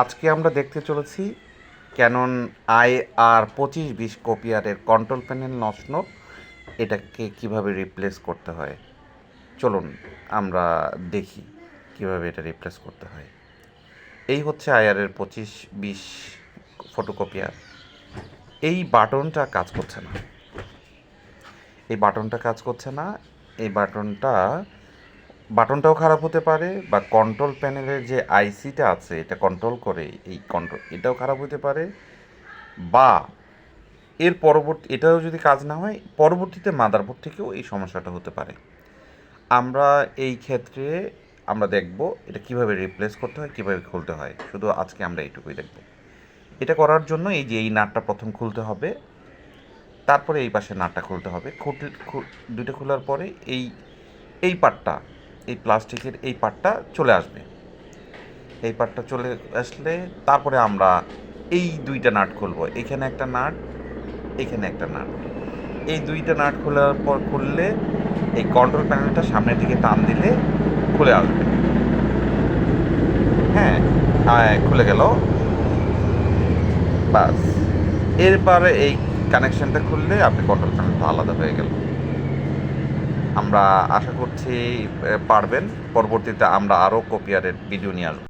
আজকে আমরা দেখতে চলেছি ক্যানন আই আর পঁচিশ বিশ কপিয়ারের কন্ট্রোল প্যানেল নষ্ট এটাকে কীভাবে রিপ্লেস করতে হয়? চলুন আমরা দেখি কীভাবে এটা রিপ্লেস করতে হয়। এই হচ্ছে আইআরের পঁচিশ বিশ ফটোকপিয়ার এই বাটনটা কাজ করছে না। এই বাটনটা কাজ করছে না। এই বাটনটা বাটনটাও খারাপ হতে পারে বা কন্ট্রোল প্যানেলের যে আইসিটা আছে, এটা কন্ট্রোল করে এই কন্ট্রোল এটাও খারাপ হতে পারে বা এর পরবর্তী, এটাও যদি কাজ না হয়, পরবর্তীতে মাদারবোর্ড থেকেও এই সমস্যাটা হতে পারে। আমরা এই ক্ষেত্রে আমরা দেখব এটা কীভাবে রিপ্লেস করতে হয়, কীভাবে খুলতে হয়। শুধু আজকে আমরা এইটুকুই দেখব। এটা করার জন্য এই যে এই নাটটা প্রথম খুলতে হবে, তারপরে এই পাশে নাটটা খুলতে হবে। খুঁটে দুইটা খোলার পরে এই এই পার্টটা এই প্লাস্টিকের এই পার্টটা চলে আসবে। এই পার্টটা চলে আসলে তারপরে আমরা এই দুইটা নাট খুলবো। এখানে একটা নাট, এখানে একটা নাট। এই দুইটা নাট খোলার পর খুললে এই কন্ট্রোল প্যানেলটা সামনের দিকে টান দিলে খুলে আসবে। হ্যাঁ খুলে গেল। বাস। এরপরে এই কানেকশানটা খুললে আপনি কন্ট্রোল প্যানেলটা আলাদা হয়ে গেল। আমরা আশা করছি পারবেন। পরবর্তীতে আমরা আরও কপিয়ারের ভিডিও নিয়ে আসব।